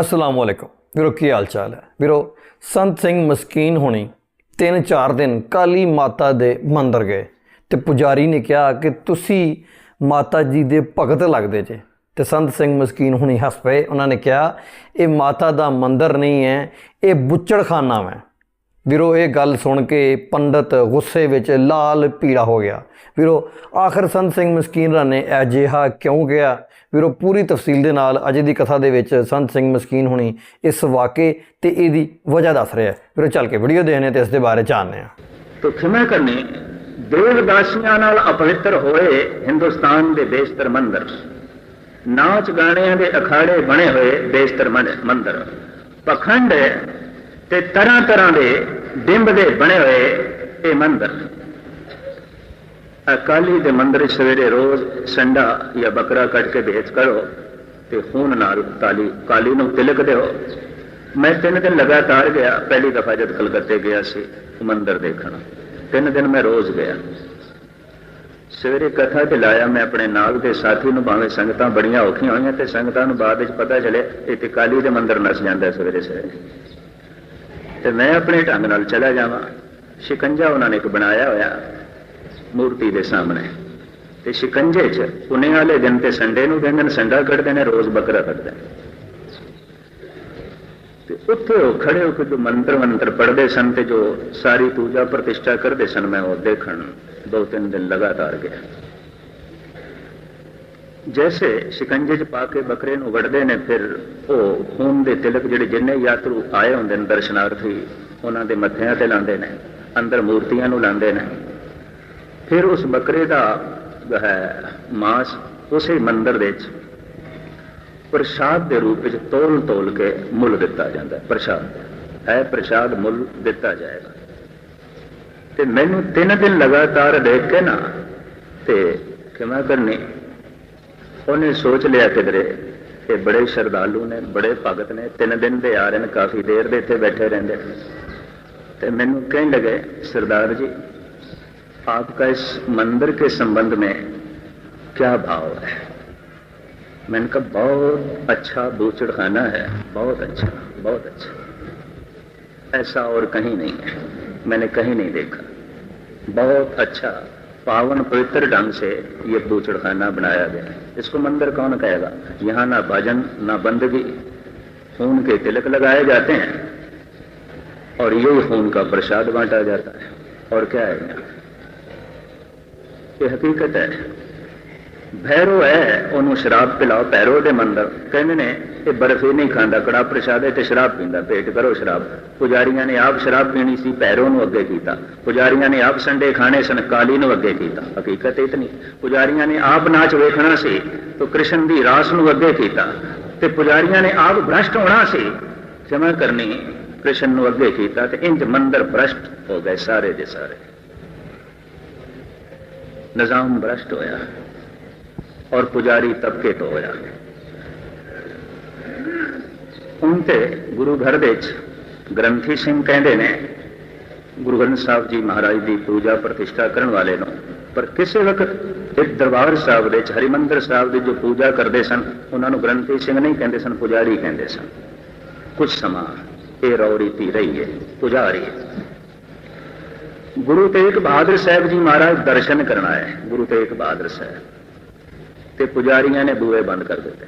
ਅਸਲਾਮ ਵਾਲੇਕੁਮ ਵੀਰੋ, ਕੀ ਹਾਲ ਚਾਲ ਹੈ? ਵੀਰੋ, ਸੰਤ ਸਿੰਘ ਮਸਕੀਨ ਹੋਣੀ ਤਿੰਨ ਚਾਰ ਦਿਨ ਕਾਲੀ ਮਾਤਾ ਦੇ ਮੰਦਰ ਗਏ ਤੇ ਪੁਜਾਰੀ ਨੇ ਕਿਹਾ ਕਿ ਤੁਸੀਂ ਮਾਤਾ ਜੀ ਦੇ ਭਗਤ ਲੱਗਦੇ ਜੇ। ਤੇ ਸੰਤ ਸਿੰਘ ਮਸਕੀਨ ਹੁਣੀ ਹੱਸ ਪਏ। ਉਹਨਾਂ ਨੇ ਕਿਹਾ, ਇਹ ਮਾਤਾ ਦਾ ਮੰਦਰ ਨਹੀਂ ਹੈ, ਇਹ ਬੁੱਚੜਖਾਨਾ ਹੈ ਵੀਰੋ, ਇਹ ਗੱਲ ਸੁਣ ਕੇ ਪੰਡਤ ਗੁੱਸੇ ਵਿੱਚ ਲਾਲ ਪੀੜਾ ਹੋ ਗਿਆ। ਵੀਰੋ, ਆਖਰ ਸੰਤ ਸਿੰਘ ਮਸਕੀਨ ਨੇ ਅਜਿਹਾ ਕਿਉਂ ਗਿਆ? ਵੀਰੋ, ਪੂਰੀ ਤਫਸੀਲ ਦੇ ਨਾਲ ਅੱਜ ਦੀ ਕਥਾ ਦੇ ਵਿੱਚ ਸੰਤ ਸਿੰਘ ਮਸਕੀਨ ਹੁਣੀ ਇਸ ਵਾਕੇ ਤੇ ਇਹਦੀ ਵਜ੍ਹਾ ਦੱਸ ਰਿਹਾ ਵੀਰੋ, ਚੱਲ ਕੇ ਵੀਡੀਓ ਦੇਖਨੇ ਤੇ ਇਸ ਦੇ ਬਾਰੇ ਜਾਣਦੇ ਹਾਂ। ਤੋ ਖਿਮਾ ਕਰਨੀ, ਦੇਵਦਾਸੀਆਂ ਨਾਲ ਅਪਵਿੱਤਰ ਹੋਏ ਹਿੰਦੁਸਤਾਨ ਦੇ ਬੇਸ਼ਤਰ ਮੰਦਰ। ਨਾਚ ਗਾਣਿਆਂ ਦੇ ਅਖਾੜੇ ਬਣੇ ਹੋਏ ਬੇਸ਼ਤਰ ਮੰਦਰ। ਪਖੰਡ ਤੇ ਤਰ੍ਹਾਂ ਤਰ੍ਹਾਂ ਦੇ ਡਿੰਬ ਦੇ ਬਣੇ ਹੋਏ ਇਹ ਮੰਦਰ ਅਕਾਲੀ ਦੇ ਮੰਦਰ 'ਚ ਸਵੇਰੇ ਰੋਜ਼ ਸੰਡਾ ਜਾਂ ਬੱਕਰਾ ਕੱਟ ਕੇ ਭੇਜ ਕਰੋ ਤੇ ਖੂਨ ਨਾਲ ਕਾਲੀ ਕਾਲੀ ਨੂੰ ਤਿਲਕ ਦਿਓ ਮੈਂ ਤਿੰਨ ਦਿਨ ਲਗਾਤਾਰ ਗਿਆ ਪਹਿਲੀ ਦਫਾ ਜਦ ਕਲਕੱਤੇ ਗਿਆ ਸੀ ਮੰਦਰ ਦੇਖਣ ਤਿੰਨ ਦਿਨ ਮੈਂ ਰੋਜ਼ ਗਿਆ ਸਵੇਰੇ ਕਥਾ ਤੇ ਲਾਇਆ ਮੈਂ ਆਪਣੇ ਨਾਲ ਦੇ ਸਾਥੀ ਨੂੰ ਭਾਵੇਂ ਸੰਗਤਾਂ ਬੜੀਆਂ ਔਖੀਆਂ ਹੋਈਆਂ ਤੇ ਸੰਗਤਾਂ ਨੂੰ ਬਾਅਦ ਵਿੱਚ ਪਤਾ ਚੱਲੇ ਇਹ ਤੇ ਕਾਲੀ ਦੇ ਮੰਦਰ ਨਸ ਜਾਂਦਾ ਸਵੇਰੇ ਸਵੇਰੇ ਤੇ ਮੈਂ ਆਪਣੇ ਢੰਗ ਨਾਲ ਚਲਾ ਜਾਵਾਂ। ਸ਼ਿਕੰਜਾ ਉਹਨਾਂ ਨੇ ਇੱਕ ਬਣਾਇਆ ਹੋਇਆ ਮੂਰਤੀ ਦੇ ਸਾਹਮਣੇ। ਤੇ ਸ਼ਿਕੰਜੇ 'ਚ ਪੁਨੇ ਵਾਲੇ ਦਿਨ ਤੇ ਸੰਡੇ ਨੂੰ ਕਹਿੰਦੇ ਨੇ, ਸੰਡਾ ਕੱਢਦੇ ਨੇ, ਰੋਜ਼ ਬੱਕਰਾ ਕੱਢਦੇ ਨੇ। ਤੇ ਉੱਥੇ ਉਹ ਖੜੇ ਹੋ ਕੇ ਜੋ ਮੰਤਰ ਮੰਤਰ ਪੜਦੇ ਸਨ ਤੇ ਜੋ ਸਾਰੀ ਪੂਜਾ ਪ੍ਰਤਿਸ਼ਠਾ ਕਰਦੇ ਸਨ, ਮੈਂ ਉਹ ਦੇਖਣ ਦੋ ਤਿੰਨ ਦਿਨ ਲਗਾਤਾਰ ਗਿਆ। ਜੈਸੇ ਸ਼ਿਕੰਜੇ 'ਚ ਪਾ ਕੇ ਬੱਕਰੇ ਨੂੰ ਵੜਦੇ ਨੇ, ਫਿਰ ਉਹ ਖੂਨ ਦੇ ਤਿਲਕ ਜਿਹੜੇ ਜਿੰਨੇ ਯਾਤਰੂ ਆਏ ਹੁੰਦੇ ਨੇ ਦਰਸ਼ਨਾਰਥੀ, ਉਹਨਾਂ ਦੇ ਮੱਥਿਆਂ ਤੇ ਲਾਉਂਦੇ ਨੇ, ਅੰਦਰ ਮੂਰਤੀਆਂ ਨੂੰ ਲਾਉਂਦੇ ਨੇ। ਫਿਰ ਉਸ ਬੱਕਰੇ ਦਾ ਹੈ ਮਾਸ ਉਸੇ ਮੰਦਰ ਦੇ ਵਿੱਚ ਪ੍ਰਸ਼ਾਦ ਦੇ ਰੂਪ ਵਿੱਚ ਤੋਲ ਤੋਲ ਕੇ ਮੁੱਲ ਦਿੱਤਾ ਜਾਂਦਾ ਪ੍ਰਸ਼ਾਦ। ਹੈ ਪ੍ਰਸ਼ਾਦ ਮੁੱਲ ਦਿੱਤਾ ਜਾਏਗਾ। ਤੇ ਮੈਨੂੰ ਤਿੰਨ ਦਿਨ ਲਗਾਤਾਰ ਦੇਖ ਕੇ ਨਾ, ਤੇ ਕਿਵੇਂ ਕਰਨੀ انہیں سوچ لیا کدھر کہ بڑے شردالو نے بڑے بھگت نے تین دن دے آ رہے ہیں کافی دیر دے اتنے بیٹھے رہتے تو مینو کہنے لگے سردار جی آپ کا اس مندر کے سمبند میں کیا بھاؤ ہے میں نے کہا بہت اچھا بوچڑ خانہ ہے بہت اچھا بہت اچھا ایسا اور کہیں نہیں ہے میں نے کہیں نہیں دیکھا بہت اچھا پاون پوتر ڈھنگ سے یہ بوچڑ خانہ بنایا گیا اس کو مندر کون کہے گا؟ یہاں نہ بھجن نہ بندگی۔ خون کے تلک لگائے جاتے ہیں اور یہی خون کا پرساد بانٹا جاتا ہے۔ اور کیا ہے یہاں؟ یہ حقیقت ہے۔ بھیرو ہے انہوں شراب پلاؤ، پیرو دے مندر۔ کہنے ਨਹੀਂ ਖਾਂਦਾ ਕੜਾ ਪ੍ਰਸ਼ਾਦ ਹੈ ਤੇ ਸ਼ਰਾਬ ਪੀਂਦਾ ਪੇਟ ਕਰੋ ਸ਼ਰਾਬ ਪੁਜਾਰੀਆਂ ਨੇ ਆਪ ਸ਼ਰਾਬ ਪੀਣੀ ਸੀ ਭੈਰੋ ਨੂੰ ਅੱਗੇ ਕੀਤਾ ਪੁਜਾਰੀਆਂ ਨੇ ਆਪ ਸੰਡੇ ਖਾਣੇ ਸਨ ਕਾਲੀ ਨੂੰ ਅੱਗੇ ਕੀਤਾ ਹਕੀਕਤ ਇਤਨੀ ਪੁਜਾਰੀਆਂ ਨੇ ਆਪ ਨਾਚ ਵੇਖਣਾ ਸੀ ਤਾਂ ਕ੍ਰਿਸ਼ਨ ਦੀ ਰਾਸ ਨੂੰ ਅੱਗੇ ਕੀਤਾ ਤੇ ਪੁਜਾਰੀਆਂ ਨੇ ਆਪ ਭ੍ਰਸ਼ਟ ਹੋਣਾ ਸੀ ਜਮਾ ਕਰਨੀ ਕ੍ਰਿਸ਼ਨ ਨੂੰ ਅੱਗੇ ਕੀਤਾ ਤੇ ਇੰਜ ਮੰਦਰ ਭ੍ਰਸ਼ਟ ਹੋ ਗਏ ਸਾਰੇ ਦੇ ਸਾਰੇ ਨਿਜ਼ਾਮ ਭ੍ਰਸ਼ਟ ਹੋਇਆ ਔਰ ਪੁਜਾਰੀ ਤਬਕੇ ਤੋਂ ਹੋਇਆ ਹੁਣ ਤੇ ਗੁਰੂ ਘਰ ਦੇ ਵਿੱਚ ਗ੍ਰੰਥੀ ਸਿੰਘ ਕਹਿੰਦੇ ਨੇ ਗੁਰੂ ਗ੍ਰੰਥ ਸਾਹਿਬ ਜੀ ਮਹਾਰਾਜ ਦੀ ਪੂਜਾ ਪ੍ਰਤਿਸ਼ਠਾ ਕਰਨ ਵਾਲੇ ਨੂੰ ਪਰ ਕਿਸੇ ਵਕਤ ਇੱਕ ਦਰਬਾਰ ਸਾਹਿਬ ਦੇ ਵਿੱਚ ਹਰਿਮੰਦਰ ਸਾਹਿਬ ਦੀ ਜੋ ਪੂਜਾ ਕਰਦੇ ਸਨ ਉਹਨਾਂ ਨੂੰ ਗ੍ਰੰਥੀ ਸਿੰਘ ਨਹੀਂ ਕਹਿੰਦੇ ਸਨ ਪੁਜਾਰੀ ਕਹਿੰਦੇ ਸਨ ਕੁਝ ਸਮਾਂ ਇਹ ਰੌਰੀਤੀ ਰਹੀ ਹੈ ਪੁਜਾਰੀ ਗੁਰੂ ਤੇਗ ਬਹਾਦਰ ਸਾਹਿਬ ਜੀ ਮਹਾਰਾਜ ਦਰਸ਼ਨ ਕਰਨ ਆਏ ਗੁਰੂ ਤੇਗ ਬਹਾਦਰ ਸਾਹਿਬ ਤੇ ਪੁਜਾਰੀਆਂ ਨੇ ਬੂਹੇ ਬੰਦ ਕਰ ਦਿੱਤੇ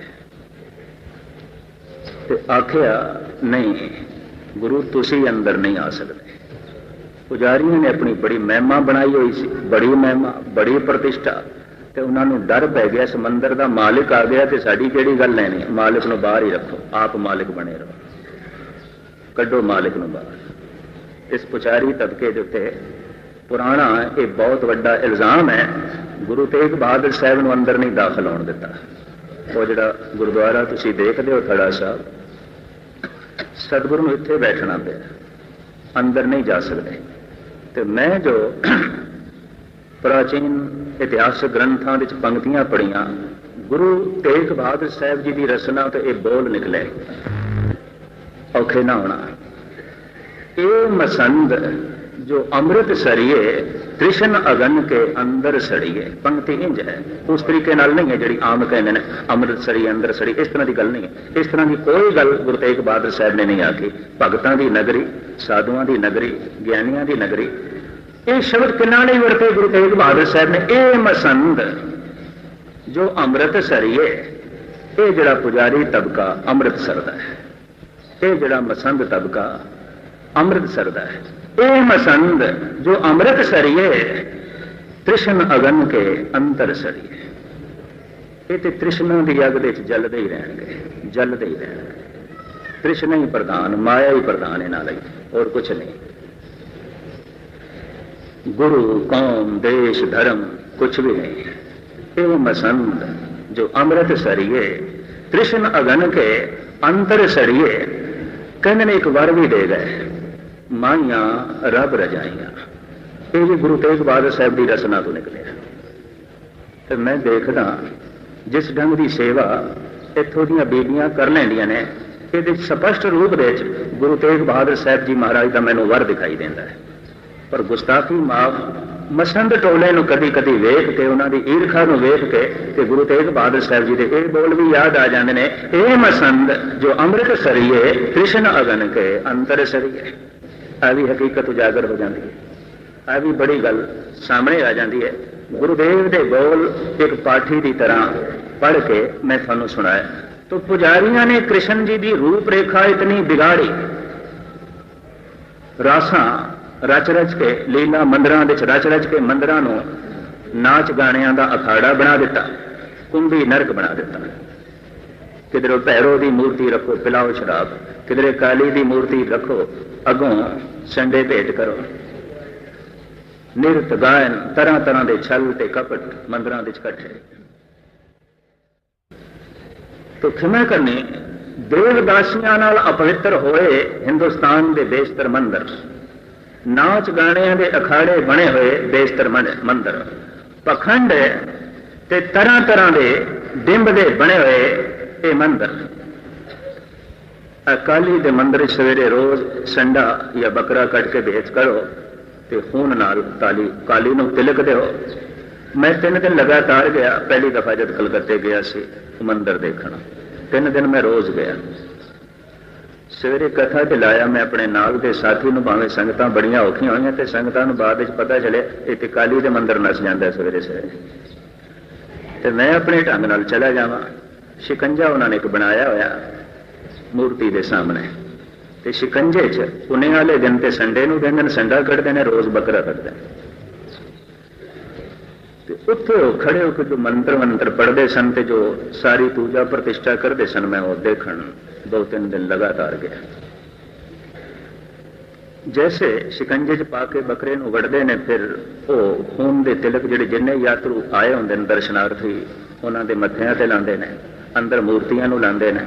ਤੇ ਆਖਿਆ, ਨਹੀਂ, ਗੁਰੂ ਤੁਸੀਂ ਅੰਦਰ ਨਹੀਂ ਆ ਸਕਦੇ। ਪੁਜਾਰੀਆਂ ਨੇ ਆਪਣੀ ਬੜੀ ਮਹਿਮਾ ਬਣਾਈ ਹੋਈ ਸੀ, ਬੜੀ ਮਹਿਮਾ, ਬੜੀ ਪ੍ਰਤਿਸ਼ਠਾ, ਤੇ ਉਹਨਾਂ ਨੂੰ ਡਰ ਪੈ ਗਿਆ, ਸਮੁੰਦਰ ਦਾ ਮਾਲਕ ਆ ਗਿਆ ਤੇ ਸਾਡੀ ਕਿਹੜੀ ਗੱਲ ਲੈਣੀ? ਹੈ? ਮਾਲਕ ਨੂੰ ਬਾਹਰ ਹੀ ਰੱਖੋ, ਆਪ ਮਾਲਕ ਬਣੇ ਰਹੋ। ਕੱਢੋ ਮਾਲਕ ਨੂੰ ਬਾਹਰ। ਇਸ ਪੁਜਾਰੀ ਤਬਕੇ ਦੇ ਉੱਤੇ ਪੁਰਾਣਾ, ਇਹ ਬਹੁਤ ਵੱਡਾ ਇਲਜ਼ਾਮ ਹੈ, ਗੁਰੂ ਤੇਗ ਬਹਾਦਰ ਸਾਹਿਬ ਨੂੰ ਅੰਦਰ ਨਹੀਂ ਦਾਖਲ ਹੋਣ ਦਿੱਤਾ। ਉਹ ਜਿਹੜਾ ਗੁਰਦੁਆਰਾ ਤੁਸੀਂ ਦੇਖਦੇ ਹੋ, ਖੜਾ ਸਾਹਿਬ ਸਤਿਗੁਰੂ ਨੂੰ ਇੱਥੇ ਬੈਠਣਾ ਪਿਆ। ਅੰਦਰ ਨਹੀਂ ਜਾ ਸਕਦੇ। ਤੇ ਮੈਂ ਜੋ ਪ੍ਰਾਚੀਨ ਇਤਿਹਾਸਕ ਗ੍ਰੰਥਾਂ ਵਿੱਚ ਪੰਕਤੀਆਂ ਪੜੀਆਂ ਗੁਰੂ ਤੇਗ ਬਹਾਦਰ ਸਾਹਿਬ ਜੀ ਦੀ ਰਚਨਾ ਤੋਂ ਇਹ ਬੋਲ ਨਿਕਲੇ। ਔਖੇ ਨਾ ਹੋਣਾ। ਇਹ ਮਸੰਦ ਜੋ ਅੰਮ੍ਰਿਤ ਸਰੀਏ ਕ੍ਰਿਸ਼ਨ ਅਗਨ ਕੇ ਅੰਦਰ ਸੜੀਏ ਪੰਕਤੀ ਇੰਜ ਹੈ ਉਸ ਤਰੀਕੇ ਨਾਲ ਨਹੀਂ ਹੈ ਜਿਹੜੀ ਆਮ ਕਹਿੰਦੇ ਨੇ ਅੰਮ੍ਰਿਤ ਸਰੀ ਅੰਦਰ ਸੜੀ ਇਸ ਤਰ੍ਹਾਂ ਦੀ ਗੱਲ ਨਹੀਂ ਹੈ ਇਸ ਤਰ੍ਹਾਂ ਦੀ ਕੋਈ ਗੱਲ ਗੁਰੂ ਤੇਗ ਬਹਾਦਰ ਸਾਹਿਬ ਨੇ ਨਹੀਂ ਆਖੀ ਭਗਤਾਂ ਦੀ ਨਗਰੀ ਸਾਧੂਆਂ ਦੀ ਨਗਰੀ ਗਿਆਨੀਆਂ ਦੀ ਨਗਰੀ ਇਹ ਸ਼ਬਦ ਕਿੰਨਾ ਨਹੀਂ ਵਰਤੇ ਗੁਰੂ ਤੇਗ ਬਹਾਦਰ ਸਾਹਿਬ ਨੇ ਇਹ ਮਸੰਦ ਜੋ ਅੰਮ੍ਰਿਤ ਸਰੀਏ ਇਹ ਜਿਹੜਾ ਪੁਜਾਰੀ ਤਬਕਾ ਅੰਮ੍ਰਿਤਸਰ ਦਾ ਹੈ ਇਹ ਜਿਹੜਾ ਮਸੰਦ ਤਬਕਾ ਅੰਮ੍ਰਿਤਸਰ ਦਾ ਹੈ ਇਹ ਮਸੰਦ ਜੋ ਅੰਮ੍ਰਿਤ ਸਰੀਏ, ਤ੍ਰਿਸ਼ਨ ਅਗਨ ਕੇ ਅੰਤਰ ਸਰੀਏ। ਇਹ ਤੇ ਤ੍ਰਿਸ਼ਨਾ ਦੀ ਅਗ ਦੇ ਵਿੱਚ ਜਲਦੇ ਹੀ ਰਹਿਣਗੇ, ਜਲਦੇ ਹੀ ਰਹਿਣਗੇ। ਤ੍ਰਿਸ਼ਨਾ ਹੀ ਪ੍ਰਧਾਨ, ਮਾਇਆ ਹੀ ਪ੍ਰਧਾਨ ਇਹਨਾਂ ਲਈ, ਹੋਰ ਕੁਝ ਨਹੀਂ। ਗੁਰੂ, ਕੌਮ, ਦੇਸ਼, ਧਰਮ ਕੁਝ ਵੀ ਨਹੀਂ। ਇਹ ਮਸੰਦ ਜੋ ਅੰਮ੍ਰਿਤ ਸਰੀਏ, ਤ੍ਰਿਸ਼ਨ ਅਗਨ ਕੇ ਅੰਤਰ ਸਰੀਏ, ਕਹਿੰਦੇ ਨੇ ਇੱਕ ਵਰ ਵੀ ਦੇ ਗਏ। ਮਾਈਆਂ ਰੱਬ ਰਜਾਈਆਂ ਇਹ ਵੀ ਗੁਰੂ ਤੇਗ ਬਹਾਦਰ ਸਾਹਿਬ ਦੀ ਰਚਨਾ ਤੋਂ ਨਿਕਲਿਆ। ਤੇ ਮੈਂ ਦੇਖਦਾ ਜਿਸ ਢੰਗ ਦੀ ਸੇਵਾ ਇੱਥੋਂ ਦੀਆਂ ਬੀਬੀਆਂ ਕਰ ਲੈਂਦੀਆਂ ਨੇ, ਇਹਦੇ ਸਪਸ਼ਟ ਰੂਪ ਵਿੱਚ ਗੁਰੂ ਤੇਗ ਬਹਾਦਰ ਸਾਹਿਬ ਜੀ ਮਹਾਰਾਜ ਦਾ ਮੈਨੂੰ ਵਰ ਦਿਖਾਈ ਦਿੰਦਾ ਹੈ। ਪਰ ਗੁਸਤਾਖੀ ਮਾਫ, ਮਸੰਦ ਟੋਲੇ ਨੂੰ ਕਦੀ ਕਦੀ ਵੇਖ ਕੇ, ਉਹਨਾਂ ਦੀ ਈਰਖਾ ਨੂੰ ਵੇਖ ਕੇ ਤੇ ਗੁਰੂ ਤੇਗ ਬਹਾਦਰ ਸਾਹਿਬ ਜੀ ਦੇ ਇਹ ਬੋਲ ਵੀ ਯਾਦ ਆ ਜਾਂਦੇ ਨੇ, ਇਹ ਮਸੰਦ ਜੋ ਅੰਮ੍ਰਿਤ ਸਰੀਏ, ਕ੍ਰਿਸ਼ਨ ਅਗਨ ਕੇ ਅੰਤਰ ਸਰੀਏ। ਆ ਵੀ ਹਕੀਕਤ ਉਜਾਗਰ ਹੋ ਜਾਂਦੀ ਹੈ। ਆ ਵੀ ਬੜੀ ਗੱਲ ਸਾਹਮਣੇ ਆ ਜਾਂਦੀ ਹੈ। ਗੁਰੂਦੇਵ ਦੇ ਬੋਲ ਇੱਕ ਪਾਠੀ ਦੀ ਤਰ੍ਹਾਂ ਪੜ੍ਹ ਕੇ ਮੈਂ ਤੁਹਾਨੂੰ ਸੁਣਾਇਆ। तो ਪੁਜਾਰੀਆਂ ਨੇ ਕ੍ਰਿਸ਼ਨ ਜੀ ਦੀ ਰੂਪ ਰੇਖਾ ਇਤਨੀ ਵਿਗਾੜੀ। ਰਾਸਾਂ ਰਚ ਰਚ ਕੇ, ਲੀਲਾ ਮੰਦਰਾਂ ਵਿੱਚ ਰਚ ਰਚ ਕੇ ਮੰਦਰਾਂ ਨੂੰ ਨਾਚ ਗਾਣਿਆਂ ਦਾ ਅਖਾੜਾ ਬਣਾ ਦਿੱਤਾ। ਕੁੰਭੀ ਨਰਕ ਬਣਾ ਦਿੱਤਾ। ਕਿਧਰੇ ਭੈਰੋ ਦੀ ਮੂਰਤੀ ਰੱਖੋ, ਪਿਲਾਓ ਸ਼ਰਾਬ। ਕਿਧਰੇ ਕਾਲੀ ਦੀ ਮੂਰਤੀ ਰੱਖੋ ਅਗੋਂ ਸੰਡੇ ਭੇਟ ਕਰੋ। ਨਿਰਤ ਗਾਇਨ ਤਰ੍ਹਾਂ ਤਰ੍ਹਾਂ ਦੇ ਛਲ ਤੇ ਕਪਟ ਮੰਦਰਾਂ ਵਿੱਚ ਇਕੱਠੇ। ਤੋ ਖਿਮਾ ਕਰਨੀ, ਦੇਵਦਾਸੀਆਂ ਨਾਲ ਅਪਵਿੱਤਰ ਹੋਏ ਹਿੰਦੁਸਤਾਨ ਦੇ ਬੇਸ਼ਤਰ ਮੰਦਰ। ਨਾਚ ਗਾਣਿਆਂ ਦੇ ਅਖਾੜੇ ਬਣੇ ਹੋਏ ਬੇਸ਼ਤਰ ਮੰਦਰ। ਪਖੰਡ ਤੇ ਤਰ੍ਹਾਂ ਤਰ੍ਹਾਂ ਦੇ ਡਿੰਬ ਦੇ ਬਣੇ ਹੋਏ ਇਹ ਮੰਦਰ। ਅਕਾਲੀ ਦੇ ਮੰਦਰ ਸਵੇਰੇ ਰੋਜ਼ ਸੰਡਾ ਜਾਂ ਬੱਕਰਾ ਕੱਟ ਕੇ ਵੇਚ ਕਰੋ ਤੇ ਖੂਨ ਨਾਲ ਤਾਲੀ ਕਾਲੀ ਨੂੰ ਤਿਲਕ ਦਿਓ ਮੈਂ ਤਿੰਨ ਦਿਨ ਲਗਾਤਾਰ ਗਿਆ ਪਹਿਲੀ ਦਫਾ ਜਦ ਕਲਕੱਤੇ ਗਿਆ ਸੀ ਮੰਦਰ ਦੇਖਣ ਤਿੰਨ ਦਿਨ ਮੈਂ ਰੋਜ਼ ਗਿਆ ਸਵੇਰੇ ਕਥਾ ਤੇ ਲਾਇਆ ਮੈਂ ਆਪਣੇ ਨਾਗ ਦੇ ਸਾਥੀ ਨੂੰ ਭਾਵੇਂ ਸੰਗਤਾਂ ਬੜੀਆਂ ਔਖੀਆਂ ਹੋਈਆਂ ਤੇ ਸੰਗਤਾਂ ਨੂੰ ਬਾਅਦ ਵਿੱਚ ਪਤਾ ਚੱਲਿਆ ਇਹ ਤੇ ਕਾਲੀ ਦੇ ਮੰਦਰ ਨਸ ਜਾਂਦਾ ਸਵੇਰੇ ਸਵੇਰੇ ਤੇ ਮੈਂ ਆਪਣੇ ਢੰਗ ਨਾਲ ਚਲਾ ਜਾਵਾਂ ਸ਼ਿਕੰਜਾ ਉਹਨਾਂ ਨੇ ਇੱਕ ਬਣਾਇਆ ਹੋਇਆ ਮੂਰਤੀ ਦੇ ਸਾਹਮਣੇ। ਤੇ ਸ਼ਿਕੰਜੇ 'ਚ ਪੁਨੇ ਵਾਲੇ ਦਿਨ ਤੇ ਸੰਡੇ ਨੂੰ ਕਹਿੰਦੇ ਨੇ, ਸੰਡਾ ਕੱਢਦੇ ਨੇ, ਰੋਜ਼ ਬੱਕਰਾ ਕੱਢਦੇ ਨੇ। ਤੇ ਉੱਥੇ ਉਹ ਖੜੇ ਹੋ ਕੇ ਜੋ ਮੰਤਰ ਮੰਤਰ ਪੜ੍ਹਦੇ ਸਨ ਤੇ ਜੋ ਸਾਰੀ ਪੂਜਾ ਪ੍ਰਤਿਸ਼ਠਾ ਕਰਦੇ ਸਨ, ਮੈਂ ਉਹ ਦੇਖਣ ਦੋ ਤਿੰਨ ਦਿਨ ਲਗਾਤਾਰ ਗਿਆ। ਜੈਸੇ ਸ਼ਿਕੰਜੇ 'ਚ ਪਾ ਕੇ ਬੱਕਰੇ ਨੂੰ ਵੜਦੇ ਨੇ, ਫਿਰ ਉਹ ਖੂਨ ਦੇ ਤਿਲਕ ਜਿਹੜੇ ਜਿੰਨੇ ਯਾਤਰੂ ਆਏ ਹੁੰਦੇ ਨੇ, ਦਰਸ਼ਨਾਰਥੀ ਉਹਨਾਂ ਦੇ ਮੱਥਿਆਂ ਤੇ ਲਾਉਂਦੇ ਨੇ, ਅੰਦਰ ਮੂਰਤੀਆਂ ਨੂੰ ਲਾਉਂਦੇ ਨੇ।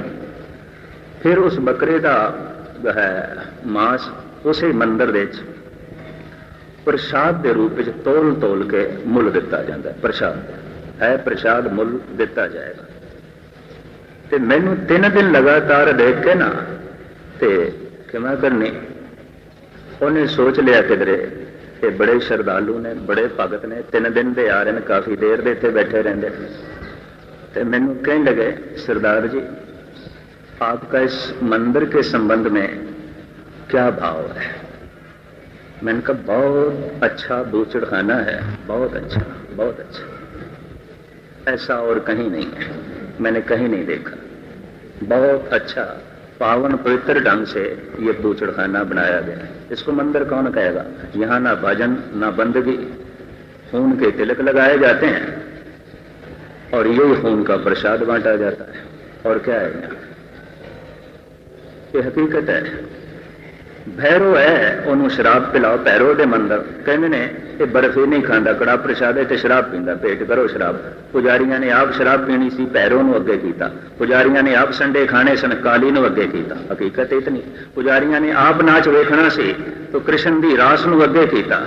ਫਿਰ ਉਸ ਬੱਕਰੇ ਦਾ ਹੈ ਮਾਸ ਉਸੇ ਮੰਦਰ ਦੇ ਵਿੱਚ ਪ੍ਰਸ਼ਾਦ ਦੇ ਰੂਪ ਵਿੱਚ ਤੋਲ ਤੋਲ ਕੇ ਮੁੱਲ ਦਿੱਤਾ ਜਾਂਦਾ ਹੈ, ਪ੍ਰਸ਼ਾਦ। ਹੈ ਪ੍ਰਸ਼ਾਦ ਮੁੱਲ ਦਿੱਤਾ ਜਾਏਗਾ। ਤੇ ਮੈਨੂੰ ਤਿੰਨ ਦਿਨ ਲਗਾਤਾਰ ਦੇਖ ਕੇ ਨਾ ਤੇ ਕਿਵੇਂ ਕਰਨੀ ਉਹਨੇ ਸੋਚ ਲਿਆ ਕਿਧਰੇ ਇਹ ਬੜੇ ਸ਼ਰਧਾਲੂ ਨੇ, ਬੜੇ ਭਗਤ ਨੇ, ਤਿੰਨ ਦਿਨ ਦੇ ਆ ਰਹੇ ਨੇ, ਕਾਫੀ ਦੇਰ ਦੇ ਇੱਥੇ ਬੈਠੇ ਰਹਿੰਦੇ। ਤੇ ਮੈਨੂੰ ਕਹਿਣ ਲੱਗੇ, ਸਰਦਾਰ ਜੀ آپ کا اس مندر کے سمبند میں کیا بھاؤ ہے؟ میں نے کہا بہت اچھا بوچڑ خانہ ہے، بہت اچھا بہت اچھا۔ ایسا اور کہیں نہیں ہے، میں نے کہیں نہیں دیکھا۔ بہت اچھا پاون پوتر ڈھنگ سے یہ بوچڑ خانہ بنایا گیا اس کو مندر کون کہے گا؟ یہاں نہ بھجن نہ بندگی۔ خون کے تلک لگائے جاتے ہیں اور یہی خون کا پرشاد بانٹا جاتا ہے۔ اور کیا ہے یہاں؟ ਹਕੀਕਤ ਹੈ ਭੈਰੋ ਹੈ ਉਹਨੂੰ ਸ਼ਰਾਬ ਪਿਲਾਓ ਭੈਰੋ ਦੇ ਮੰਦਰ ਕਹਿੰਦੇ ਨੇ ਇਹ ਬਰਫੀ ਨਹੀਂ ਖਾਂਦਾ ਕੜਾ ਪ੍ਰਸ਼ਾਦ ਹੈ ਤੇ ਸ਼ਰਾਬ ਪੀਂਦਾ ਪੇਟ ਕਰੋ ਸ਼ਰਾਬ ਪੁਜਾਰੀਆਂ ਨੇ ਆਪ ਸ਼ਰਾਬ ਪੀਣੀ ਸੀ ਭੈਰੋ ਨੂੰ ਅੱਗੇ ਕੀਤਾ ਪੁਜਾਰੀਆਂ ਨੇ ਆਪ ਸੰਡੇ ਖਾਣੇ ਸਨ ਕਾਲੀ ਨੂੰ ਅੱਗੇ ਕੀਤਾ ਹਕੀਕਤ ਇਤਨੀ ਪੁਜਾਰੀਆਂ ਨੇ ਆਪ ਨਾਚ ਵੇਖਣਾ ਸੀ ਤਾਂ ਕ੍ਰਿਸ਼ਨ ਦੀ ਰਾਸ ਨੂੰ ਅੱਗੇ ਕੀਤਾ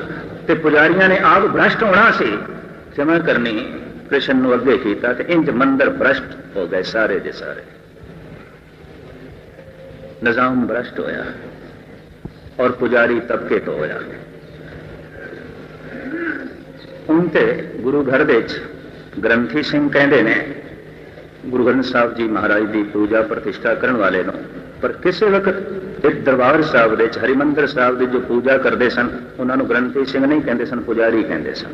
ਤੇ ਪੁਜਾਰੀਆਂ ਨੇ ਆਪ ਭ੍ਰਸ਼ਟ ਹੋਣਾ ਸੀ ਜਮਾ ਕਰਨੀ ਕ੍ਰਿਸ਼ਨ ਨੂੰ ਅੱਗੇ ਕੀਤਾ ਤੇ ਇੰਜ ਮੰਦਰ ਭ੍ਰਸ਼ਟ ਹੋ ਗਏ ਸਾਰੇ ਦੇ ਸਾਰੇ ਨਿਜ਼ਾਮ ਭ੍ਰਸ਼ਟ ਹੋਇਆ ਔਰ ਪੁਜਾਰੀ ਤਬਕੇ ਤੋਂ ਹੋਇਆ। ਹੁਣ ਤੇ ਗੁਰੂ ਘਰ ਦੇ ਵਿੱਚ ਗ੍ਰੰਥੀ ਸਿੰਘ ਕਹਿੰਦੇ ਨੇ, ਗੁਰੂ ਗ੍ਰੰਥ ਸਾਹਿਬ ਜੀ ਮਹਾਰਾਜ ਦੀ ਪੂਜਾ ਪ੍ਰਤਿਸ਼ਠਾ ਕਰਨ ਵਾਲੇ ਨੂੰ, ਪਰ ਕਿਸੇ ਵਕਤ ਇੱਕ ਦਰਬਾਰ ਸਾਹਿਬ ਦੇ ਵਿੱਚ, ਹਰਿਮੰਦਰ ਸਾਹਿਬ ਦੀ ਜੋ ਪੂਜਾ ਕਰਦੇ ਸਨ, ਉਹਨਾਂ ਨੂੰ ਗ੍ਰੰਥੀ ਸਿੰਘ ਨਹੀਂ ਕਹਿੰਦੇ ਸਨ, ਪੁਜਾਰੀ ਕਹਿੰਦੇ ਸਨ।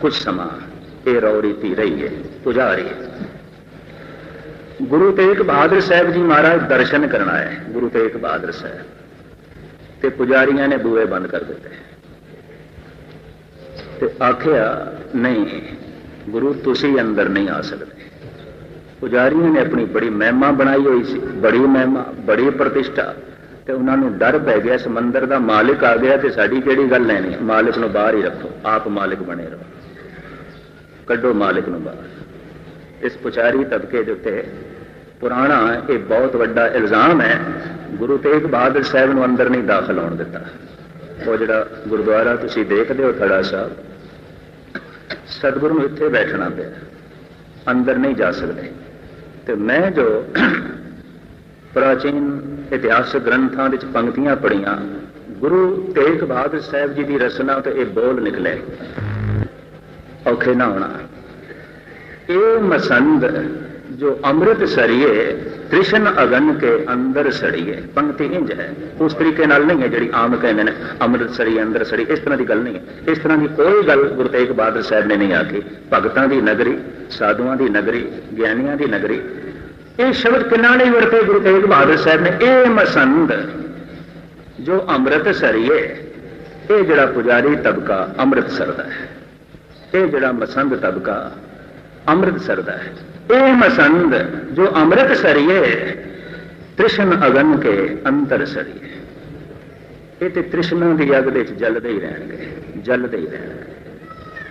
ਕੁਝ ਸਮਾਂ ਇਹ ਰੌ ਰੀਤੀ ਰਹੀ ਹੈ, ਪੁਜਾਰੀ। ਗੁਰੂ ਤੇਗ ਬਹਾਦਰ ਸਾਹਿਬ ਜੀ ਮਹਾਰਾਜ ਦਰਸ਼ਨ ਕਰਨ ਆਏ ਗੁਰੂ ਤੇਗ ਬਹਾਦਰ ਸਾਹਿਬ। ਤੇ ਪੁਜਾਰੀਆਂ ਨੇ ਬੂਹੇ ਬੰਦ ਕਰ ਦਿੱਤੇ। ਤੇ ਆਖਿਆ, ਨਹੀਂ, ਗੁਰੂ ਤੁਸੀਂ ਅੰਦਰ ਨਹੀਂ ਆ ਸਕਦੇ। ਪੁਜਾਰੀਆਂ ਨੇ ਆਪਣੀ ਬੜੀ ਮਹਿਮਾ ਬਣਾਈ ਹੋਈ ਸੀ, ਬੜੀ ਮਹਿਮਾ, ਬੜੀ ਪ੍ਰਤਿਸ਼ਠਾ। ਤੇ ਉਹਨਾਂ ਨੂੰ ਡਰ ਪੈ ਗਿਆ, ਸਮੁੰਦਰ ਦਾ ਮਾਲਕ ਆ ਗਿਆ ਤੇ ਸਾਡੀ ਕਿਹੜੀ ਗੱਲ ਲੈਣੀ ਹੈ? ਮਾਲਕ ਨੂੰ ਬਾਹਰ ਹੀ ਰੱਖੋ, ਆਪ ਮਾਲਕ ਬਣੇ ਰਹੋ। ਕੱਢੋ ਮਾਲਕ ਨੂੰ ਬਾਹਰ। ਇਸ ਪੁਚਾਰੀ ਤਬਕੇ ਦੇ ਉੱਤੇ। ਪੁਰਾਣਾ ਇਹ ਬਹੁਤ ਵੱਡਾ ਇਲਜ਼ਾਮ ਹੈ, ਗੁਰੂ ਤੇਗ ਬਹਾਦਰ ਸਾਹਿਬ ਨੂੰ ਅੰਦਰ ਨਹੀਂ ਦਾਖਲ ਹੋਣ ਦਿੱਤਾ। ਉਹ ਜਿਹੜਾ ਗੁਰਦੁਆਰਾ ਤੁਸੀਂ ਦੇਖਦੇ ਹੋ ਥੜਾ ਸਾਹਿਬ, ਸਤਿਗੁਰੂ ਨੂੰ ਇੱਥੇ ਬੈਠਣਾ ਪਿਆ। ਅੰਦਰ ਨਹੀਂ ਜਾ ਸਕਦੇ। ਤੇ ਮੈਂ ਜੋ ਪ੍ਰਾਚੀਨ ਇਤਿਹਾਸਕ ਗ੍ਰੰਥਾਂ ਵਿੱਚ ਪੰਕਤੀਆਂ ਪੜੀਆਂ ਗੁਰੂ ਤੇਗ ਬਹਾਦਰ ਸਾਹਿਬ ਜੀ ਦੀ ਰਚਨਾ ਤੋਂ ਇਹ ਬੋਲ ਨਿਕਲੇ ਔਖੇ ਨਾ ਹੋਣਾ। ਇਹ ਮਸੰਦ ਜੋ ਅੰਮ੍ਰਿਤ ਸਰੀਏ ਕ੍ਰਿਸ਼ਨ ਅਗਨ ਕੇ ਅੰਦਰ ਸੜੀਏ। ਪੰਕਤੀ ਇੰਜ ਹੈ। ਉਸ ਤਰੀਕੇ ਨਾਲ ਨਹੀਂ ਹੈ ਜਿਹੜੀ ਆਮ ਕਹਿੰਦੇ ਨੇ, ਅੰਮ੍ਰਿਤ ਸਰੀ ਅੰਦਰ ਸੜੀ ਇਸ ਤਰ੍ਹਾਂ ਦੀ ਗੱਲ ਨਹੀਂ ਹੈ। ਇਸ ਤਰ੍ਹਾਂ ਦੀ ਕੋਈ ਗੱਲ ਗੁਰੂ ਤੇਗ ਬਹਾਦਰ ਸਾਹਿਬ ਨੇ ਨਹੀਂ ਆਖੀ ਭਗਤਾਂ ਦੀ ਨਗਰੀ, ਸਾਧੂਆਂ ਦੀ ਨਗਰੀ, ਗਿਆਨੀਆਂ ਦੀ ਨਗਰੀ। ਇਹ ਸ਼ਬਦ ਕਿੰਨਾ ਨਹੀਂ ਵਰਤੇ ਗੁਰੂ ਤੇਗ ਬਹਾਦਰ ਸਾਹਿਬ ਨੇ? ਇਹ ਮਸੰਦ ਜੋ ਅੰਮ੍ਰਿਤ ਸਰੀਏ, ਇਹ ਜਿਹੜਾ ਪੁਜਾਰੀ ਤਬਕਾ ਅੰਮ੍ਰਿਤਸਰ ਦਾ ਹੈ। ਇਹ ਜਿਹੜਾ ਮਸੰਦ ਤਬਕਾ ਅੰਮ੍ਰਿਤਸਰ ਦਾ ਹੈ। ਇਹ ਮਸੰਦ ਜੋ ਅੰਮ੍ਰਿਤ ਸਰੀਏ, ਤ੍ਰਿਸ਼ਨ ਅਗਨ ਕੇ ਅੰਤਰ ਸਰੀਏ। ਇਹ ਤੇ ਤ੍ਰਿਸ਼ਨਾ ਦੀ ਅੱਗ ਦੇ ਵਿੱਚ ਜਲਦੇ ਹੀ ਰਹਿਣਗੇ, ਜਲਦੇ ਹੀ ਰਹਿਣਗੇ।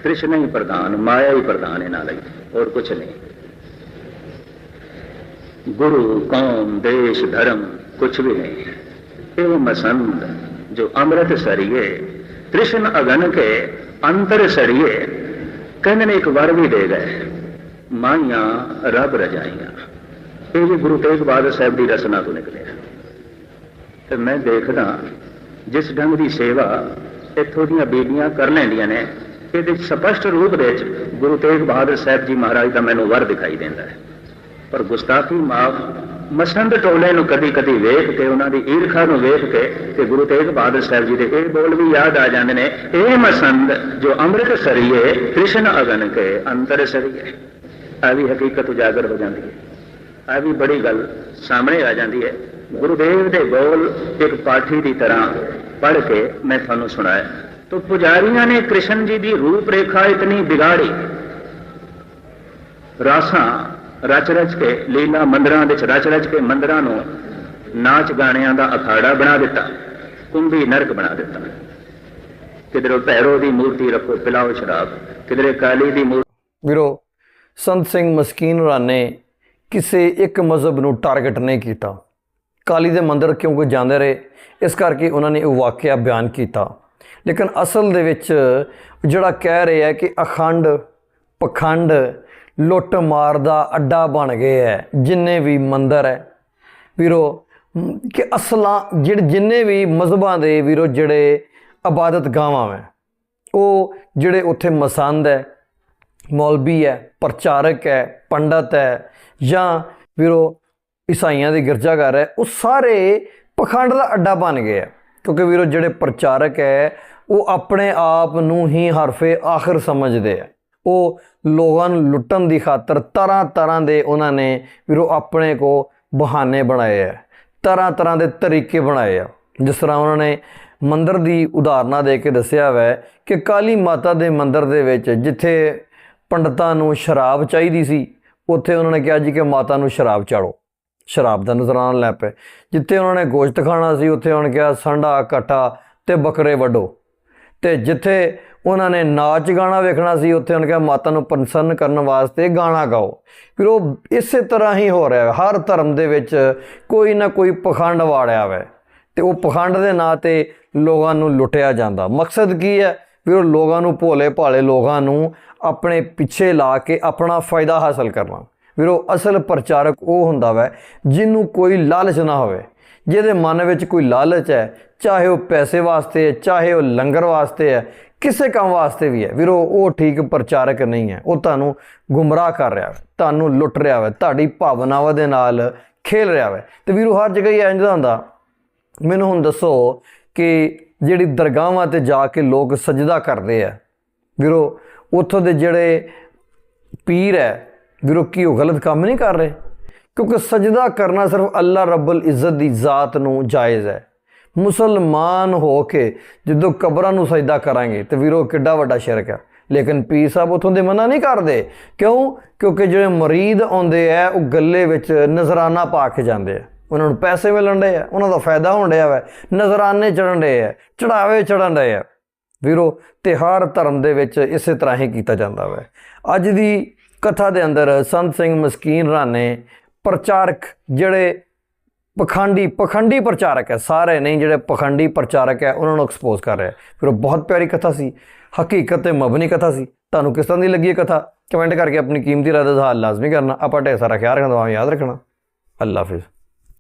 ਤ੍ਰਿਸ਼ਨਾ ਹੀ ਪ੍ਰਧਾਨ, ਮਾਇਆ ਹੀ ਪ੍ਰਧਾਨ ਇਹਨਾਂ ਲਈ, ਹੋਰ ਕੁਝ ਨਹੀਂ। ਗੁਰੂ, ਕੌਮ, ਦੇਸ਼, ਧਰਮ ਕੁਝ ਵੀ ਨਹੀਂ ਇਹ ਮਸੰਦ ਜੋ ਅੰਮ੍ਰਿਤ ਸਰੀਏ, ਤ੍ਰਿਸ਼ਨ ਅਗਨ ਕੇ ਅੰਤਰ ਸਰੀਏ, ਕਹਿੰਦੇ ਨੇ ਇੱਕ ਵਰ ਵੀ ਦੇ ਗਏ। ਮਾਈਆਂ ਰੱਬ ਰਜਾਈਆਂ। ਇਹ ਵੀ ਗੁਰੂ ਤੇਗ ਬਹਾਦਰ ਸਾਹਿਬ ਦੀ ਰਚਨਾ ਤੋਂ ਨਿਕਲਿਆ। ਤੇ ਮੈਂ ਦੇਖਦਾ, ਜਿਸ ਢੰਗ ਦੀ ਸੇਵਾ ਇੱਥੋਂ ਦੀਆਂ ਬੀਬੀਆਂ ਕਰ ਲੈਂਦੀਆਂ ਨੇ, ਇਹਦੇ ਸਪਸ਼ਟ ਰੂਪ ਦੇ ਵਿੱਚ ਗੁਰੂ ਤੇਗ ਬਹਾਦਰ ਸਾਹਿਬ ਜੀ ਮਹਾਰਾਜ ਦਾ ਮੈਨੂੰ ਵਰ ਦਿਖਾਈ ਦਿੰਦਾ ਹੈ। ਪਰ ਗੁਸਤਾਖੀ ਮਾਫ, ਮਸੰਦ ਟੋਲੇ ਨੂੰ ਕਦੀ ਕਦੀ ਵੇਖ ਕੇ, ਉਹਨਾਂ ਦੀ ਈਰਖਾ ਨੂੰ ਵੇਖ ਕੇ ਤੇ ਗੁਰੂ ਤੇਗ ਬਹਾਦਰ ਸਾਹਿਬ ਜੀ ਦੇ ਇਹ ਬੋਲ ਵੀ ਯਾਦ ਆ ਜਾਂਦੇ ਨੇ, ਇਹ ਮਸੰਦ ਜੋ ਅੰਮ੍ਰਿਤ ਸਰੀਏ, ਕ੍ਰਿਸ਼ਨ ਅਗਨ ਕੇ ਅੰਤਰ ਸਰੀਏ। ਆ ਵੀ ਹਕੀਕਤ ਉਜਾਗਰ ਹੋ ਜਾਂਦੀ ਹੈ। ਆ ਵੀ ਬੜੀ ਗੱਲ ਸਾਹਮਣੇ ਆ ਜਾਂਦੀ ਹੈ। ਗੁਰੂਦੇਵ ਦੇ ਬੋਲ ਇੱਕ ਪਾਠੀ ਦੀ ਤਰ੍ਹਾਂ ਪੜ੍ਹ ਕੇ ਮੈਂ ਤੁਹਾਨੂੰ ਸੁਣਾਇਆ। ਤੋ ਪੁਜਾਰੀਆਂ ਨੇ ਕ੍ਰਿਸ਼ਨ ਜੀ ਦੀ ਰੂਪ ਰੇਖਾ ਇਤਨੀ ਵਿਗਾੜੀ। ਰਾਸਾਂ ਰਚ ਰਚ ਕੇ, ਲੀਲਾ ਮੰਦਰਾਂ ਵਿੱਚ ਰਚ ਰਚ ਕੇ ਮੰਦਰਾਂ ਨੂੰ ਨਾਚ ਗਾਣਿਆਂ ਦਾ ਅਖਾੜਾ ਬਣਾ ਦਿੱਤਾ, ਕੁੰਭੀ ਨਰਕ ਬਣਾ ਦਿੱਤਾ। ਕਿਧਰੋਂ ਭੈਰੋ ਦੀ ਮੂਰਤੀ ਰੱਖੋ, ਪਿਲਾਓ ਸ਼ਰਾਬ, ਕਿਧਰੇ ਕਾਲੀ ਦੀ ਮੂਰਤੀ ਵੀਰੋ ਸੰਤ ਸਿੰਘ ਮਸਕੀਨ ਹੋਰਾਂ ਨੇ ਕਿਸੇ ਇੱਕ ਮਜ਼ਹਬ ਨੂੰ ਟਾਰਗੇਟ ਨਹੀਂ ਕੀਤਾ। ਕਾਲੀ ਦੇ ਮੰਦਰ ਕਿਉਂਕਿ ਜਾਂਦੇ ਰਹੇ? ਇਸ ਕਰਕੇ ਉਹਨਾਂ ਨੇ ਉਹ ਵਾਕਿਆ ਬਿਆਨ ਕੀਤਾ। ਲੇਕਿਨ ਅਸਲ ਦੇ ਵਿੱਚ ਜਿਹੜਾ ਕਹਿ ਰਿਹਾ ਹੈ ਕਿ ਅਖੰਡ, ਪਖੰਡ, ਲੁੱਟ ਮਾਰ ਦਾ ਅੱਡਾ ਬਣ ਗਏ ਹੈ, ਜਿੰਨੇ ਵੀ ਮੰਦਰ ਹੈ। ਵੀਰੋ, ਕਿ ਅਸਲਾਂ ਜਿਹੜੇ ਜਿੰਨੇ ਵੀ ਮਜ਼ਹਬਾਂ ਦੇ ਵੀਰੋ ਜਿਹੜੇ ਇਬਾਦਤ ਗਾਵਾਂ ਹੈ, ਉਹ ਜਿਹੜੇ ਉੱਥੇ ਮਸੰਦ ਹੈ ਮੌਲਵੀ ਹੈ, ਪ੍ਰਚਾਰਕ ਹੈ, ਪੰਡਤ ਹੈ ਜਾਂ ਵੀਰੋ ਈਸਾਈਆਂ ਦੇ ਗਿਰਜਾਘਰ ਹੈ, ਉਹ ਸਾਰੇ ਪਖੰਡ ਦਾ ਅੱਡਾ ਬਣ ਗਏ ਆ। ਕਿਉਂਕਿ ਵੀਰੋ, ਜਿਹੜੇ ਪ੍ਰਚਾਰਕ ਹੈ, ਉਹ ਆਪਣੇ ਆਪ ਨੂੰ ਹੀ ਹਰਫੇ ਆਖਰ ਸਮਝਦੇ ਆ। ਉਹ ਲੋਕਾਂ ਨੂੰ ਲੁੱਟਣ ਦੀ ਖਾਤਰ ਤਰ੍ਹਾਂ ਤਰ੍ਹਾਂ ਦੇ ਉਹਨਾਂ ਨੇ ਵੀਰੋ ਆਪਣੇ ਕੋ ਬਹਾਨੇ ਬਣਾਏ ਆ, ਤਰ੍ਹਾਂ ਤਰ੍ਹਾਂ ਦੇ ਤਰੀਕੇ ਬਣਾਏ ਆ। ਜਿਸ ਤਰ੍ਹਾਂ ਉਹਨਾਂ ਨੇ ਮੰਦਰ ਦੀ ਉਦਾਹਰਨਾਂ ਦੇ ਕੇ ਦੱਸਿਆ ਹੋਇਆ ਕਿ ਕਾਲੀ ਮਾਤਾ ਦੇ ਮੰਦਰ ਦੇ ਵਿੱਚ ਜਿੱਥੇ ਪੰਡਤਾਂ ਨੂੰ ਸ਼ਰਾਬ ਚਾਹੀਦੀ ਸੀ, ਉੱਥੇ ਉਹਨਾਂ ਨੇ ਕਿਹਾ ਜੀ ਕਿ ਮਾਤਾ ਨੂੰ ਸ਼ਰਾਬ ਚਾੜੋ। ਸ਼ਰਾਬ ਦਾ ਨਜ਼ਰਾਨਾ ਲੈ ਪਏ। ਜਿੱਥੇ ਉਹਨਾਂ ਨੇ ਗੋਸ਼ਤ ਖਾਣਾ ਸੀ, ਉੱਥੇ ਉਹਨਾਂ ਕਿਹਾ ਸੰਡਾ ਕਟਾ ਤੇ ਬੱਕਰੇ ਵੱਢੋ। ਤੇ ਜਿੱਥੇ ਉਹਨਾਂ ਨੇ ਨਾਚ ਗਾਣਾ ਵੇਖਣਾ ਸੀ, ਉੱਥੇ ਉਹਨਾਂ ਕਿਹਾ, ਮਾਤਾ ਨੂੰ ਪ੍ਰਸੰਨ ਕਰਨ ਵਾਸਤੇ ਗਾਣਾ ਗਾਓ। ਫਿਰ ਉਹ ਇਸੇ ਤਰ੍ਹਾਂ ਹੀ ਹੋ ਰਿਹਾ ਹਰ ਧਰਮ ਦੇ ਵਿੱਚ ਕੋਈ ਨਾ ਕੋਈ ਪਖੰਡ ਵਾੜਿਆ ਹੋਇਆ ਹੈ। ਤੇ ਉਹ ਪਖੰਡ ਦੇ ਨਾਂ ਤੇ ਲੋਕਾਂ ਨੂੰ ਲੁੱਟਿਆ ਜਾਂਦਾ। ਮਕਸਦ ਕੀ ਹੈ? ਵੀ ਉਹ ਲੋਕਾਂ ਨੂੰ ਭੋਲੇ ਭਾਲੇ ਲੋਕਾਂ ਨੂੰ ਆਪਣੇ ਪਿੱਛੇ ਲਾ ਕੇ ਆਪਣਾ ਫਾਇਦਾ ਹਾਸਲ ਕਰਨਾ। ਵੀਰੋ ਅਸਲ ਪ੍ਰਚਾਰਕ ਉਹ ਹੁੰਦਾ ਵੈ, ਜਿਹਨੂੰ ਕੋਈ ਲਾਲਚ ਨਾ ਹੋਵੇ, ਜਿਹਦੇ ਮਨ ਵਿੱਚ ਕੋਈ ਲਾਲਚ ਹੈ, ਚਾਹੇ ਉਹ ਪੈਸੇ ਵਾਸਤੇ ਹੈ, ਚਾਹੇ ਉਹ ਲੰਗਰ ਵਾਸਤੇ ਹੈ, ਕਿਸੇ ਕੰਮ ਵਾਸਤੇ ਵੀ ਹੈ। ਵੀਰੋ ਉਹ ਠੀਕ ਪ੍ਰਚਾਰਕ ਨਹੀਂ ਹੈ। ਉਹ ਤੁਹਾਨੂੰ ਗੁੰਮਰਾਹ ਕਰ ਰਿਹਾ ਹੈ ਤੁਹਾਨੂੰ ਲੁੱਟ ਰਿਹਾ ਹੈ ਤੁਹਾਡੀ ਭਾਵਨਾਵਾਂ ਦੇ ਨਾਲ ਖੇਲ ਰਿਹਾ ਹੈ ਤੇ ਵੀਰੋ, ਹਰ ਜਗ੍ਹਾ ਹੀ ਇੰਝ ਦਾ ਹੁੰਦਾ। ਮੈਨੂੰ ਹੁਣ ਦੱਸੋ ਕਿ ਜਿਹੜੀ ਦਰਗਾਹਾਂ ਤੇ ਜਾ ਕੇ ਲੋਕ ਸਜਦਾ ਕਰਦੇ ਆ। ਵੀਰੋ, ਉੱਥੋਂ ਦੇ ਜਿਹੜੇ ਪੀਰ ਹੈ, ਵੀਰੋ, ਕੀ ਉਹ ਗਲਤ ਕੰਮ ਨਹੀਂ ਕਰ ਰਹੇ? ਕਿਉਂਕਿ ਸਜਦਾ ਕਰਨਾ ਸਿਰਫ ਅੱਲਾ ਰੱਬੁਲ ਇੱਜ਼ਤ ਦੀ ਜ਼ਾਤ ਨੂੰ ਜਾਇਜ਼ ਹੈ। ਮੁਸਲਮਾਨ ਹੋ ਕੇ ਜਦੋਂ ਕਬਰਾਂ ਨੂੰ ਸਜਦਾ ਕਰਾਂਗੇ ਤੇ ਵੀਰੋ, ਕਿੱਡਾ ਵੱਡਾ ਸ਼ਿਰਕ ਹੈ। ਲੇਕਿਨ ਪੀਰ ਸਾਹਿਬ ਉਥੋਂ ਦੇ ਮਨਾ ਨਹੀਂ ਕਰਦੇ। ਕਿਉਂ? ਕਿਉਂਕਿ ਜਿਹੜੇ ਮਰੀਦ ਆਉਂਦੇ ਆ, ਉਹ ਗੱਲੇ ਵਿੱਚ ਨਜ਼ਰਾਨਾ ਪਾ ਕੇ ਜਾਂਦੇ ਆ। ਉਹਨਾਂ ਨੂੰ ਪੈਸੇ ਮਿਲਣ ਦੇ ਆ, ਉਹਨਾਂ ਦਾ ਫਾਇਦਾ ਹੋਣ ਡਿਆ ਵੈ, ਨਜ਼ਰਾਨੇ ਚੜਨ ਦੇ ਆ ਚੜਾਵੇ ਚੜਨ ਦੇ ਆ। ਵੀਰੋ ਤੇ ਹਰ ਧਰਮ ਦੇ ਵਿੱਚ ਇਸੇ ਤਰ੍ਹਾਂ ਹੀ ਕੀਤਾ ਜਾਂਦਾ ਵੈ। ਅੱਜ ਦੀ ਕਥਾ ਦੇ ਅੰਦਰ ਸੰਤ ਸਿੰਘ ਮਸਕੀਨ ਰਾਣੇ ਪ੍ਰਚਾਰਕ ਜਿਹੜੇ ਪਖੰਡੀ ਪਖੰਡੀ ਪ੍ਰਚਾਰਕ ਹੈ, ਸਾਰੇ ਨਹੀਂ, ਜਿਹੜੇ ਪਖੰਡੀ ਪ੍ਰਚਾਰਕ ਹੈ, ਉਹਨਾਂ ਨੂੰ ਐਕਸਪੋਜ਼ ਕਰ ਰਿਹਾ ਫਿਰ ਉਹ ਬਹੁਤ ਪਿਆਰੀ ਕਥਾ ਸੀ। ਹਕੀਕਤ ਤੇ ਮਬਨੀ ਕਥਾ ਸੀ। ਤੁਹਾਨੂੰ ਕਿਸ ਤਰ੍ਹਾਂ ਦੀ ਲੱਗੀ ਇਹ ਕਥਾ? ਕਮੈਂਟ ਕਰਕੇ ਆਪਣੀ ਕੀਮਤੀ ਰਾਏ ਦਾ ਇਜ਼ਹਾਰ ਲਾਜ਼ਮੀ ਕਰਨਾ। ਆਪਾਂ ਢੇਰ ਸਾਰਾ ਖਿਆਲ ਰੱਖਣਾ, ਯਾਦ ਰੱਖਣਾ। ਅੱਲਾ ਹਾਫਿਜ਼।